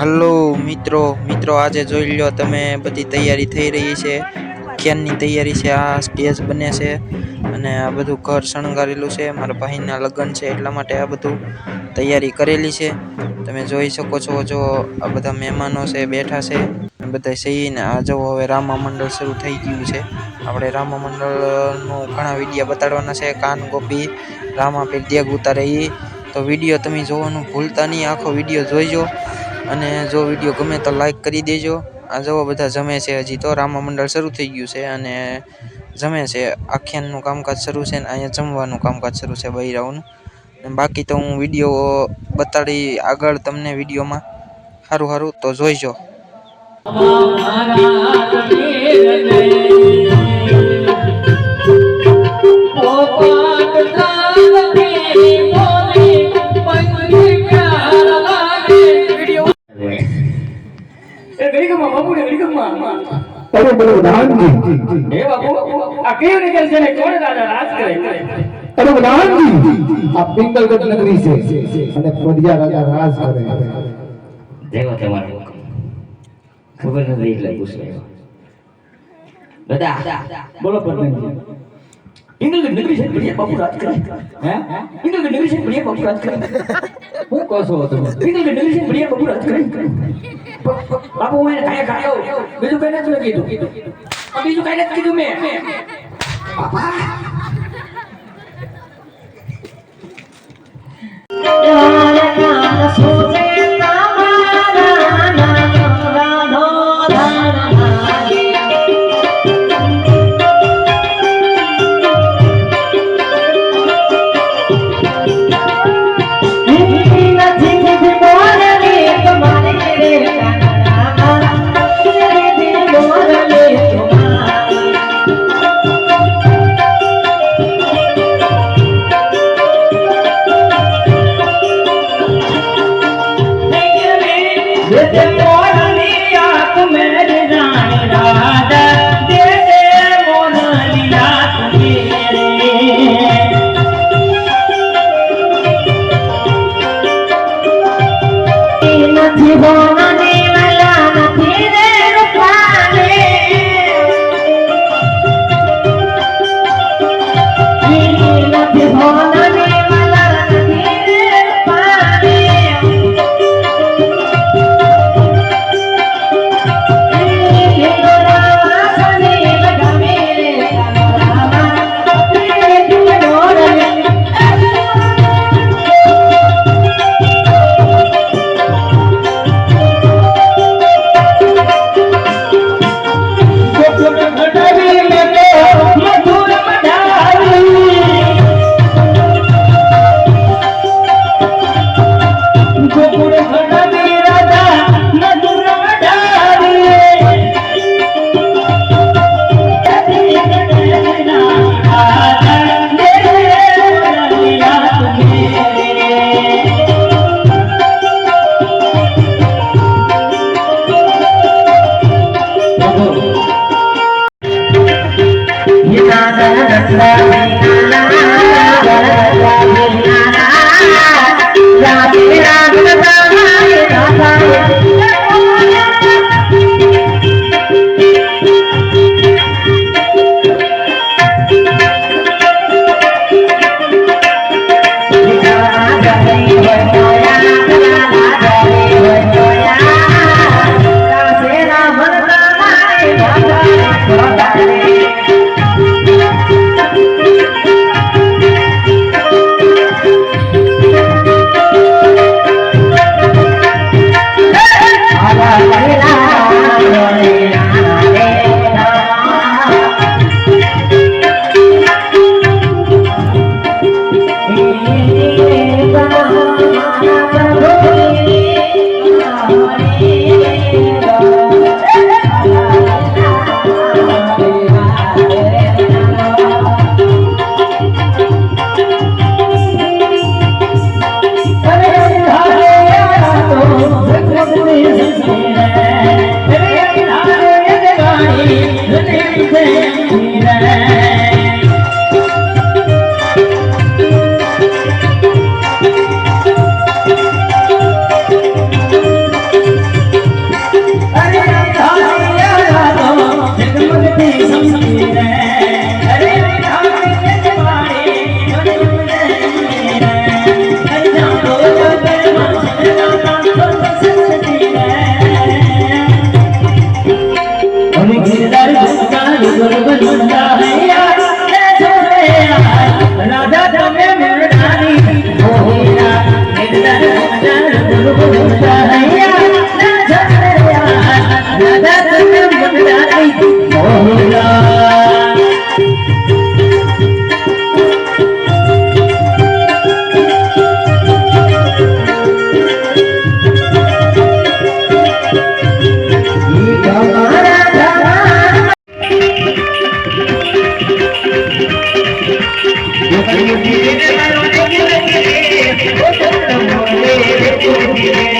Hello મિત્રો મિત્રો, આજે જોઈ લો તમે બધી તૈયારી થઈ રહી છે. ક્યાંની તૈયારી છે? આ સ્ટેજ બને છે અને આ બધું ઘર શણગારેલું છે. મારા ભાઈના લગ્ન છે એટલા માટે આ બધું તૈયારી કરેલી છે. તમે જોઈ શકો છો જો આ બધા મહેમાનો છે, બેઠા છે. બધા સહીને આ જો હવે રામા મંડળ શરૂ થઈ ગયું છે. આપણે રામા મંડળનું ઘણા વિડીયા બતાડવાના છે. કાન ગોપી, રામા પીર દેગ ઉતારે એ તો વીડિયો તમે જોવાનું ભૂલતા નહીં. આખો વીડિયો જોઈજો. અને જો વીડિયો ગમે તો લાઈક કરી દેજો. આ જુઓ બધા જમે છે હજી તો રામા મંડળ શરૂ થઈ ગયું છે અને જમે છે. આખ્યાનનું કામકાજ શરૂ છે ને અહીંયા જમવાનું કામકાજ શરૂ છે બૈરાઓનું. બાકી તો હું વીડિયો બતાડી આગળ તમને વિડીયોમાં. સારું સારું તો જોઈજો. અરે પ્રધાનજી આ પિંગલગઢ નગરી છે અને ફોડિયા રાજા રાજ કરે. જેવો તમારો ખબર નથી એટલે પૂછ્યું બધા બોલો પ્રધાનજી. ઇંગ્લેન્ડ નગરી છે બઢિયા બાપુ રાજ કરે. હે? ઇંગ્લેન્ડ નગરી છે બઢિયા બાપુ રાજ કરે. હું કહો છો તમે? કીધું કે છે બઢિયા બાપુ રાજ કરી બાપુ, હું એને કાંઈ ખાયો બીજું કઈ નથી કીધું. બીજું કઈ નથી કીધું મેં. નથી Yeah.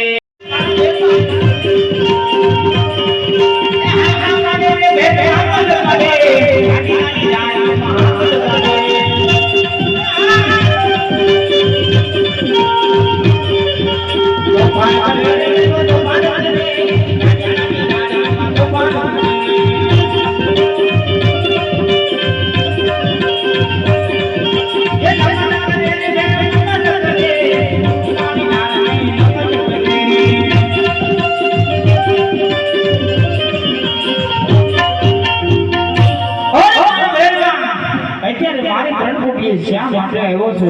આવ્યો છે.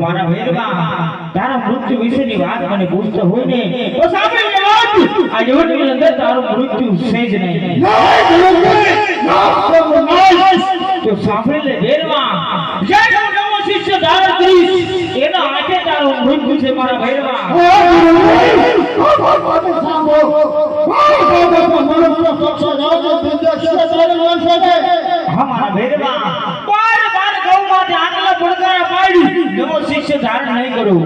મારા તારા મૃત્યુ વિશેની વાત મને પૂછતો હોય ને તો સાંભળી વાત. આ જીવનની અંદર તારું મૃત્યુ છે જ નહીં. તો સાંભળી લે વેદમાં જય નમો શિષ્ય ધારણ કરીશ એના હાથે તારું મૃત્યુ છે મારા હા મારા વેદમાં બાર બાર ગૌ માટે આટલા પડકારા પાડી. નવો શિષ્ય ધારણ નહીં કરું.